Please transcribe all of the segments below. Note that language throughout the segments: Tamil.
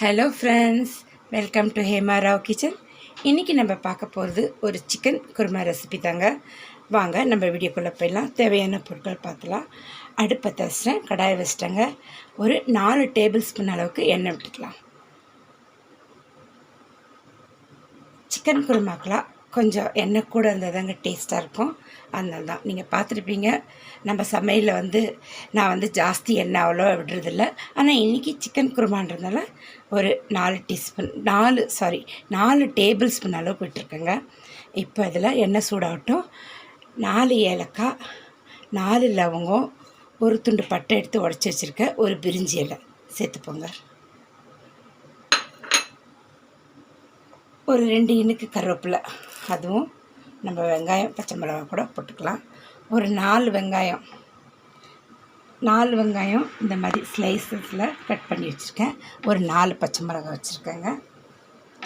Hello friends welcome to Hema Rao kitchen இன்றைக்கி நம்ம பார்க்க போகிறது ஒரு சிக்கன் குருமா ரெசிபி தாங்க. வாங்க நம்ம வீடியோக்குள்ளே போயிடலாம். தேவையான பொருட்கள் பார்த்துலாம். அடுப்பை தச்சிட்டேன் கடாயை வச்சிட்டேங்க. ஒரு நாலு டேபிள் ஸ்பூன் அளவுக்கு எண்ணெய் விட்டுக்கலாம். சிக்கன் குருமாக்கெலாம் கொஞ்சம் எண்ணெய் கூட இருந்தால் தாங்க டேஸ்ட்டாக இருக்கும். அதனால தான். நீங்கள் பார்த்துருப்பீங்க நம்ம சமையலில் வந்து நான் வந்து ஜாஸ்தி எண்ணெய் அவ்வளோ விடுறதில்ல. ஆனால் இன்றைக்கி சிக்கன் குருமான்றதுனால ஒரு நாலு டீஸ்பூன் நாலு சாரி நாலு டேபிள் ஸ்பூன் அளவு போயிட்டுருக்கேங்க இப்போ இதில் எண்ணெய் சூடாகட்டும். நாலு ஏலக்காய் நாலு லவங்கம் ஒரு துண்டு பட்டை எடுத்து உடச்சி வச்சுருக்கேன். ஒரு பிரிஞ்சி இலை. சேர்த்துப்போங்க ஒரு ரெண்டு இனுக்கு கருவேப்பிலை. அதுவும் நம்ம வெங்காயம் பச்சை மிளகா கூட போட்டுக்கலாம். ஒரு நாலு வெங்காயம் நாலு வெங்காயம் இந்த மாதிரி ஸ்லைசஸில் கட் பண்ணி வச்சுருக்கேன். ஒரு நாலு பச்சை மிளகா வச்சுருக்கேங்க.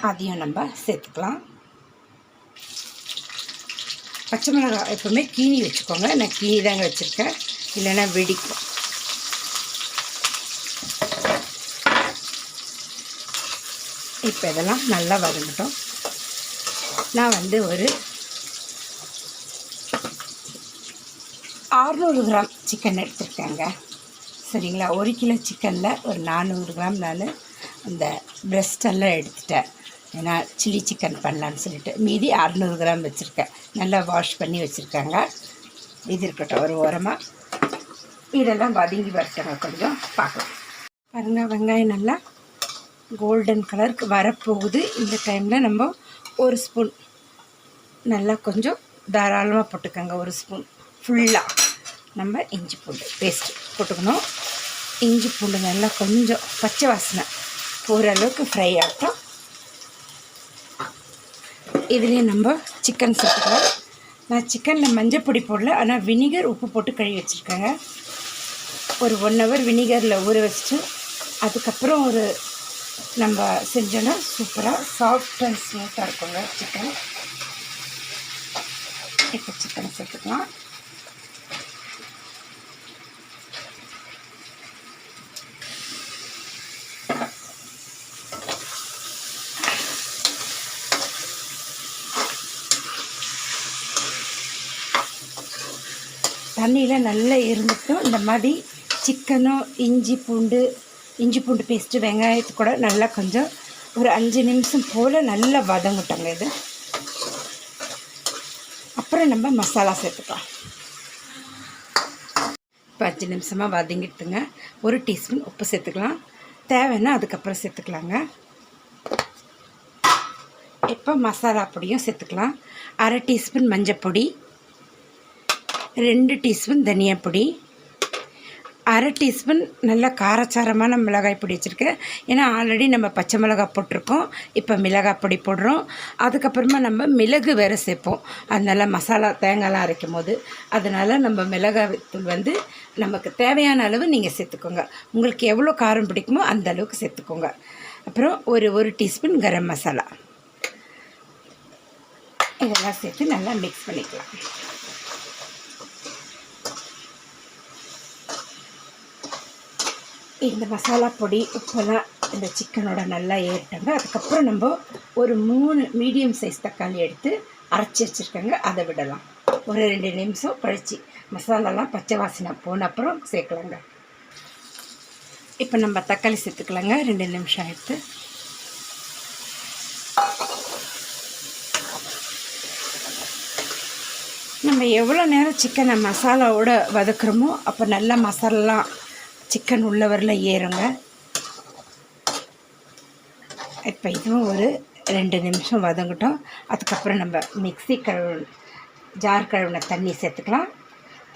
அதையும் நம்ம சேர்த்துக்கலாம். பச்சை மிளகா எப்போவுமே கீனி வச்சுக்கோங்க. நான் கீனி தாங்க வச்சுருக்கேன். இல்லைன்னா வெடிக்கும். இப்போ இதெல்லாம் நல்லா வதங்கட்டும். நான் வந்து ஒரு அறுநூறு கிராம் சிக்கன் எடுத்துருக்கேங்க. சரிங்களா? ஒரு கிலோ சிக்கனில் ஒரு நானூறு கிராம் நான் அந்த பிரெஸ்டெல்லாம் எடுத்துட்டேன். ஏன்னா சில்லி சிக்கன் பண்ணலான்னு சொல்லிட்டு. மீதி அறநூறு கிராம் வச்சுருக்கேன். நல்லா வாஷ் பண்ணி வச்சுருக்காங்க. இது இருக்கட்டும் ஒரு ஓரமாக இதெல்லாம் வதங்கி வரட்டுங்க கொஞ்சம் பார்க்கலாம். பாருங்கள் வெங்காயம் நல்லா கோல்டன் கலருக்கு வரப்போகுது. இந்த டைமில் நம்ம ஒரு ஸ்பூன் நல்லா கொஞ்சம் தாராளமாக போட்டுக்கோங்க ஒரு ஸ்பூன் ஃபுல்லாக நம்ம இஞ்சி பூண்டு பேஸ்ட்டு போட்டுக்கணும். இஞ்சி பூண்டு நல்லா கொஞ்சம் பச்சை வாசனை. ஓரளவுக்கு ஃப்ரை ஆகட்டும். இதுலேயே நம்ம சிக்கன் சேர்த்துக்கலாம். நான் சிக்கனில் மஞ்சள் பொடி போடல ஆனால் வினிகர் உப்பு போட்டு கழுவி வச்சுருக்கேங்க. ஒரு ஒன் ஹவர் வினிகரில் ஊற வச்சுட்டு அதுக்கப்புறம் ஒரு நம்ம செஞ்சோன்னா சூப்பராக சாஃப்ட் அண்ட் ஸ்மூத்தாக இருக்குங்க சிக்கன் இப்போ சிக்கனை சேர்த்துக்கலாம். தண்ணியில் நல்லா இருந்துட்டும். இந்த மாதிரி சிக்கனும் இஞ்சி பூண்டு இஞ்சி பூண்டு பேஸ்ட்டு வெங்காயத்து கூட நல்லா கொஞ்சம் ஒரு அஞ்சு நிமிஷம் போல் நல்லா வதங்கட்டோங்க இது. அப்புறம் நம்ம மசாலா சேர்த்துக்கலாம். இப்போ அஞ்சு நிமிஷமாக வதங்கிட்டுங்க. ஒரு டீஸ்பூன் உப்பு சேர்த்துக்கலாம். தேவைன்னா அதுக்கப்புறம் சேர்த்துக்கலாங்க. இப்போ மசாலா பொடியும் சேர்த்துக்கலாம். அரை டீஸ்பூன் மஞ்சள் பொடி ரெண்டு டீஸ்பூன் தனியா பொடி அரை டீஸ்பூன் நல்ல காரச்சாரமான மிளகாய் பொடி வச்சுருக்கேன் ஏன்னா ஆல்ரெடி நம்ம பச்சை மிளகாய் போட்டிருக்கோம். இப்போ மிளகாய் பொடி போடுறோம். அதுக்கப்புறமா நம்ம மிளகு வேறு சேர்ப்போம். அதனால் மசாலா தேங்காய்லாம் அரைக்கும் போது அதனால் நம்ம மிளகாய் தூள் வந்து நமக்கு தேவையான அளவு நீங்கள் சேர்த்துக்கோங்க. உங்களுக்கு எவ்வளோ காரம் பிடிக்குமோ அந்த அளவுக்கு சேர்த்துக்கோங்க. அப்புறம் ஒரு ஒரு டீஸ்பூன் கரம் மசாலா. இதெல்லாம் சேர்த்து நல்லா மிக்ஸ் பண்ணிக்கலாம். இந்த மசாலா பொடி உப்பெல்லாம் இந்த சிக்கனோட நல்லா ஏறிட்டாங்க அதுக்கப்புறம் நம்ம ஒரு மூணு மீடியம் சைஸ் தக்காளி எடுத்து அரைச்சி வச்சுருக்கோங்க அதை விடலாம். ஒரு ரெண்டு நிமிஷம் கழிச்சு. மசாலாலாம் பச்சை வாசனை போன அப்புறம் சேர்க்கலாங்க. இப்போ நம்ம தக்காளி சேர்த்துக்கலாங்க ரெண்டு நிமிஷம் எடுத்து நம்ம எவ்வளோ நேரம் சிக்கனை மசாலாவோட வதக்குறோமோ அப்போ நல்லா மசாலாம் சிக்கன் உள்ளவரில் ஏறுங்க. இப்போ இதுவும் ஒரு ரெண்டு நிமிஷம் வதங்கட்டும். அதுக்கப்புறம் நம்ம மிக்சி கழுவு ஜார் கழுவின தண்ணி சேர்த்துக்கலாம்.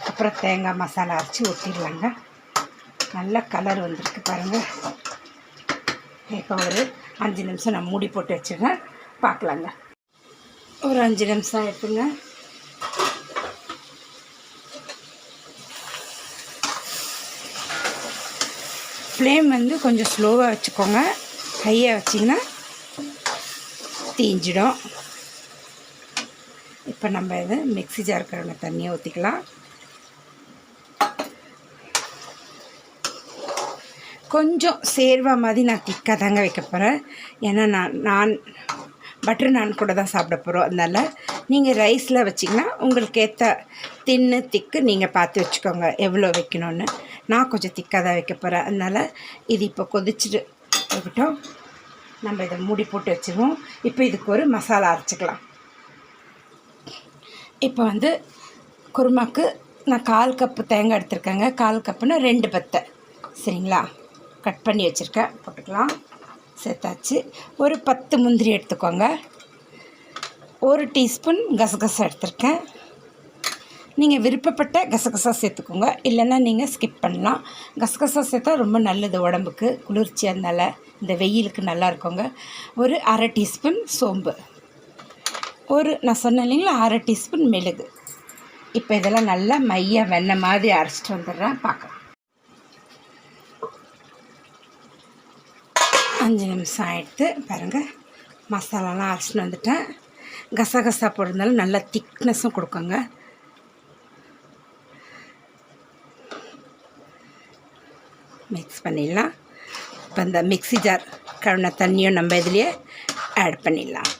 அப்புறம் தேங்காய் மசாலா அரைச்சி ஊற்றிடலாங்க நல்ல கலர் வந்திருக்கு பாருங்கள் இப்போ ஒரு அஞ்சு நிமிஷம் நான் மூடி போட்டு வச்சுருக்கேன் பார்க்கலாங்க. ஒரு அஞ்சு நிமிஷம் எடுத்துங்க ஃப்ளேம் வந்து கொஞ்சம் ஸ்லோவாக வச்சுக்கோங்க. ஹையாக வச்சிங்கன்னா தீஞ்சிடும். இப்போ நம்ம இது மிக்சி ஜார் தண்ணியை ஊற்றிக்கலாம் கொஞ்சம் சேர்வா மாதிரி நான் திக்காக தாங்க வைக்க போகிறேன் ஏன்னா நான் நான் பட்டர் நான் கூட தான் சாப்பிட போகிறோம் அதனால் நீங்கள் ரைஸில் வச்சிங்கன்னா உங்களுக்கு ஏற்ற தின்னு திக்கு நீங்கள் பார்த்து வச்சுக்கோங்க. எவ்வளோ வைக்கணும்னு. நான் கொஞ்சம் திக்காக தான் வைக்க போகிறேன் அதனால் இது இப்போ கொதிச்சுட்டு இருக்கட்டும். நம்ம இதை மூடி போட்டு வச்சுருவோம். இப்போ இதுக்கு ஒரு மசாலா அரைச்சிக்கலாம். இப்போ வந்து குருமாக்கு நான் கால் கப்பு தேங்காய் எடுத்திருக்கேங்க. கால் கப்புன்னு ரெண்டு பத்தை. சரிங்களா? கட் பண்ணி வச்சுருக்கேன். போட்டுக்கலாம். சேர்த்தாச்சு. ஒரு பத்து முந்திரி எடுத்துக்கோங்க. ஒரு டீஸ்பூன் கசகசா எடுத்திருக்கேன். நீங்கள் விருப்பப்பட்ட கசகசா சேர்த்துக்கோங்க. இல்லைன்னா நீங்கள் ஸ்கிப் பண்ணலாம். கசகசா சேர்த்தா ரொம்ப நல்லது உடம்புக்கு. குளிர்ச்சி அதனால் இந்த வெயிலுக்கு நல்லா இருக்குங்க. ஒரு அரை டீஸ்பூன் சோம்பு. ஒரு நான் சொன்னேன் இல்லைங்களா அரை டீஸ்பூன் மெழுகு இப்போ இதெல்லாம் நல்லா மைய வெண்ணெய் மாதிரி அரைச்சிட்டு வந்துடுறேன். பார்க்கலாம். அஞ்சு நிமிஷம் ஆகிடுத்து பாருங்கள் மசாலாலாம் அரைச்சிட்டு வந்துட்டேன். கசகசா போடுறதுனால நல்லா திக்னஸும் கொடுக்குங்க. மிக்ஸ் பண்ணிடலாம். இப்போ இந்த மிக்ஸி ஜார் கழுவின தண்ணியும் நம்ம இதுலேயே ஆட் பண்ணிடலாம்.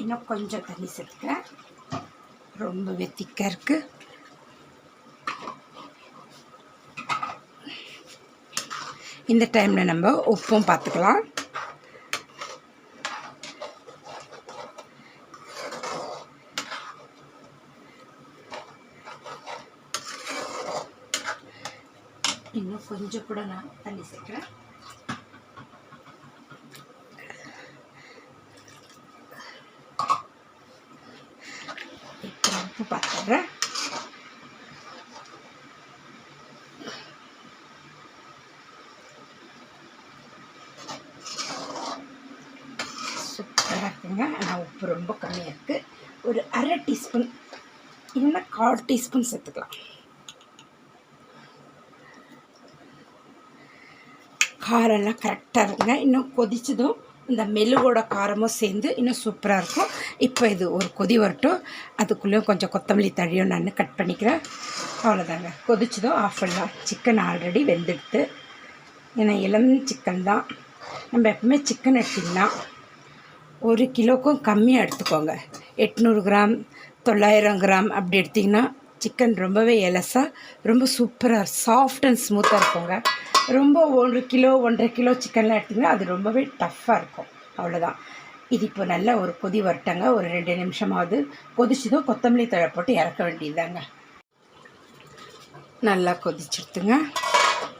இன்னும் கொஞ்சம் தண்ணி சேர்த்துக்கிறேன். ரொம்பவே திக்காக இருக்குது இந்த டைமில் நம்ம உப்பும் பார்த்துக்கலாம் இன்னும் கொஞ்சம் கூட நான் தண்ணி சேர்க்குறேன். இப்போ உப்பு பார்த்துடுறேன் சூப்பராக இருக்குங்க. ஆனால் உப்பு ரொம்ப கம்மியாக இருக்குது ஒரு அரை டீஸ்பூன் இல்லைன்னா கால் டீஸ்பூன் சேர்த்துக்கலாம். காரெல்லாம் கரெக்டாக இருக்குங்க. இன்னும் கொதிச்சதும் இந்த மெழுகோட காரமும் சேர்ந்து இன்னும் சூப்பராக இருக்கும். இப்போ இது ஒரு கொதி வரட்டும். அதுக்குள்ளேயும் கொஞ்சம் கொத்தமல்லி தழியும் நான் கட் பண்ணிக்கிறேன். அவ்வளோதாங்க கொதிச்சதும் ஆஃப் பண்ணலாம் சிக்கன் ஆல்ரெடி வெந்துடுத்து ஏன்னா இளம் சிக்கன் தான். நம்ம எப்பவுமே சிக்கன் எடுத்திங்கன்னா ஒரு கிலோக்கும் கம்மியாக எடுத்துக்கோங்க. எட்நூறு கிராம் தொள்ளாயிரம் கிராம் அப்படி எடுத்திங்கன்னா சிக்கன் ரொம்பவே எலசாக ரொம்ப சூப்பராக சாஃப்ட் அண்ட் ஸ்மூத்தாக இருக்குங்க. ரொம்ப ஒரு கிலோ ஒன்றரை கிலோ சிக்கன்லாம் எடுத்திங்கன்னா அது ரொம்பவே டஃப்பாக இருக்கும். அவ்வளோதான் இது இப்போ நல்லா ஒரு கொதி வரட்டங்க. ஒரு ரெண்டு நிமிஷமாவது கொதிச்சதும் கொத்தமல்லி தழை போட்டு இறக்க வேண்டியதாங்க நல்லா கொதிச்சுடுத்துங்க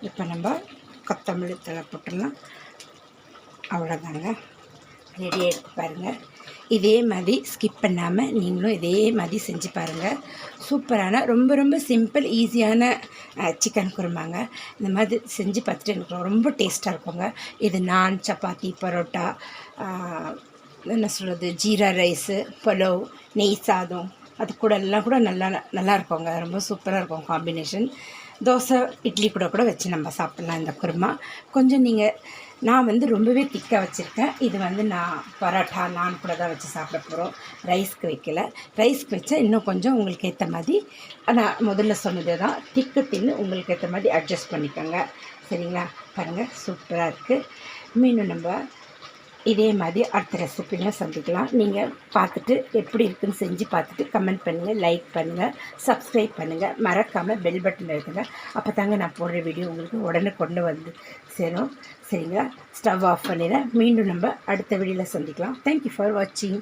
இப்போ நம்ம கொத்தமல்லி தழை போட்டுடலாம். அவ்வளோதாங்க ரெடி ஆகிட்டு பாருங்கள் இதே மாதிரி ஸ்கிப் பண்ணாமல் நீங்களும் இதே மாதிரி செஞ்சு பாருங்கள் சூப்பரான ரொம்ப ரொம்ப சிம்பிள் ஈஸியான சிக்கன் குருமாங்க. இந்த மாதிரி செஞ்சு பார்த்துட்டு எனக்கு ரொம்ப டேஸ்ட்டாக இருக்குங்க. இது நான் சப்பாத்தி பரோட்டா என்ன சொல்கிறது ஜீரா ரைஸு பலவ் நெய் சாதம் அது கூட எல்லாம் கூட நல்லா நல்லா இருக்குங்க. ரொம்ப சூப்பராக இருக்கும் காம்பினேஷன் தோசை இட்லி கூட கூட வச்சு நம்ம சாப்பிட்லாம் இந்த குருமா. கொஞ்சம் நீங்கள் நான் வந்து ரொம்பவே திக்காக வச்சுருக்கேன். இது வந்து நான் பரோட்டா நான் கூட தான் வச்சு சாப்பிட போகிறோம் ரைஸ்க்கு வைக்கல. ரைஸ்க்கு வச்சா இன்னும் கொஞ்சம் உங்களுக்கு ஏற்ற மாதிரி நான் முதல்ல சொன்னது தான் திக்கு தின்னு உங்களுக்கு ஏற்ற மாதிரி அட்ஜஸ்ட் பண்ணிக்கோங்க. சரிங்களா? பாருங்கள் சூப்பராக இருக்குது மீன் நம்ம இதே மாதிரி அடுத்த ரெசிபியில் சந்திக்கலாம். நீங்கள் பார்த்துட்டு எப்படி இருக்குன்னு செஞ்சு பார்த்துட்டு கமெண்ட் பண்ணுங்கள் லைக் பண்ணுங்கள் சப்ஸ்கிரைப் பண்ணுங்கள் மறக்காமல் பெல் பட்டன் எழுதுங்க அப்போ தாங்க நான் போடுற வீடியோ உங்களுக்கு உடனே கொண்டு வந்து சேரும். சரிங்களா? ஸ்டவ் ஆஃப் பண்ணிடுறேன். மீண்டும் நம்ம அடுத்த வீடியோவில் சந்திக்கலாம். தேங்க்யூ ஃபார் வாட்சிங்